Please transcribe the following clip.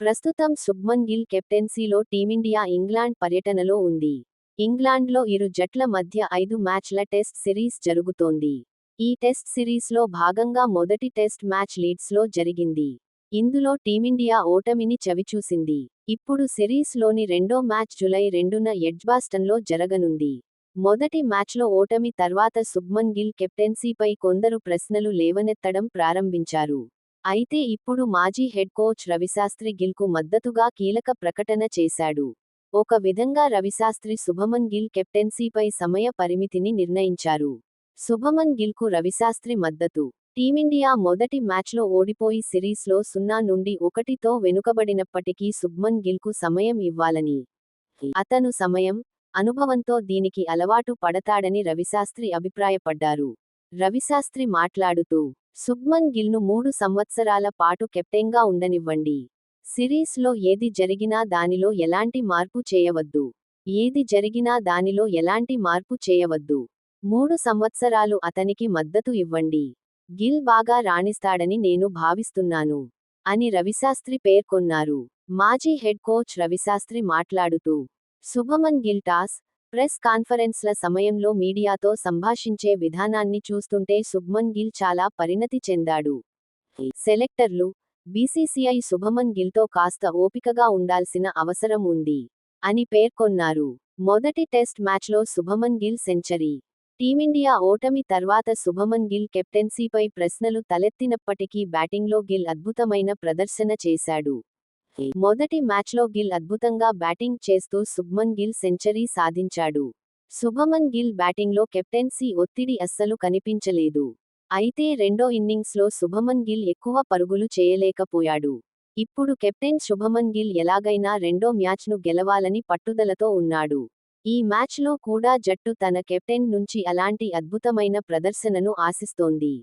ప్రస్తుతం శుభ్మన్ గిల్ కెప్టెన్సీలో team India England పర్యటనలో ఉంది. ఇంగ్లాండ్లో ఇరు జట్ల మధ్య ఐదు మ్యాచ్ల టెస్ట్ సిరీస్ జరుగుతోంది. ఈ టెస్ట్ సిరీస్లో భాగంగా మొదటి టెస్ట్ మ్యాచ్ లీడ్స్లో జరిగింది. ఇందులో టీమిండియా ఓటమిని చవిచూసింది. ఇప్పుడు సిరీస్లోని రెండో మ్యాచ్ జులై రెండున ఎడ్జ్బాస్టన్లో జరగనుంది. మొదటి మ్యాచ్లో ఓటమి తర్వాత శుభ్మన్ గిల్ కెప్టెన్సీపై కొందరు ప్రశ్నలు లేవనెత్తడం ప్రారంభించారు. అయితే ఇప్పుడు మాజీ హెడ్ కోచ్ రవిశాస్త్రి గిల్కు మద్దతుగా కీలక ప్రకటన చేశాడు. ఒక విధంగా రవిశాస్త్రి శుభమన్ గిల్ కెప్టెన్సీపై సమయ పరిమితిని నిర్ణయించారు. శుభమన్ గిల్కు రవిశాస్త్రి మద్దతు. టీమిండియా మొదటి మ్యాచ్లో ఓడిపోయి సిరీస్లో సున్నా నుండి ఒకటితో వెనుకబడినప్పటికీ శుభ్మన్ గిల్కు సమయం ఇవ్వాలని. అతను సమయం అనుభవంతో దీనికి అలవాటు పడతాడని రవిశాస్త్రి అభిప్రాయపడ్డారు. రవిశాస్త్రి మాట్లాడుతూ శుభ్మన్ గిల్ను మూడు సంవత్సరాల పాటు కెప్టెన్గా ఉండనివ్వండి. సిరీస్లో ఏది జరిగినా దానిలో ఎలాంటి మార్పు చేయవద్దు. ఏది జరిగినా దానిలో ఎలాంటి మార్పు చేయవద్దు. మూడు సంవత్సరాలు అతనికి మద్దతు ఇవ్వండి. గిల్ బాగా రాణిస్తాడని నేను భావిస్తున్నాను. అని రవిశాస్త్రి పేర్కొన్నారు. మాజీ హెడ్ కోచ్ రవిశాస్త్రి మాట్లాడుతూ శుభమన్ గిల్ టాస్ ప్రెస్ కాన్ఫరెన్స్ల సమయంలో మీడియాతో సంభాషించే విధానాన్ని చూస్తుంటే శుభ్మన్ గిల్ చాలా పరిణతి చెందాడు. సెలెక్టర్లు బీసీసీఐ శుభమన్ గిల్తో కాస్త ఓపికగా ఉండాల్సిన అవసరం ఉంది అని పేర్కొన్నారు. మొదటి టెస్ట్ మ్యాచ్లో శుభమన్ గిల్ సెంచరీ. టీమిండియా ఓటమి తర్వాత శుభమన్ గిల్ కెప్టెన్సీపై ప్రశ్నలు తలెత్తినప్పటికీ బ్యాటింగ్లో గిల్ అద్భుతమైన ప్రదర్శన చేశాడు. మొదటి మ్యాచ్లో గిల్ అద్భుతంగా బ్యాటింగ్ చేస్తూ శుభ్మన్ గిల్ సెంచరీ సాధించాడు. శుభమన్ గిల్ బ్యాటింగ్లో కెప్టెన్సీ ఒత్తిడి అస్సలు కనిపించలేదు. అయితే రెండో ఇన్నింగ్స్లో శుభమన్ గిల్ ఎక్కువ పరుగులు చేయలేకపోయాడు. ఇప్పుడు కెప్టెన్ శుభమన్ గిల్ ఎలాగైనా రెండో మ్యాచ్ను గెలవాలని పట్టుదలతో ఉన్నాడు. ఈ మ్యాచ్లో కూడా జట్టు తన కెప్టెన్ నుంచి అలాంటి అద్భుతమైన ప్రదర్శనను ఆశిస్తోంది.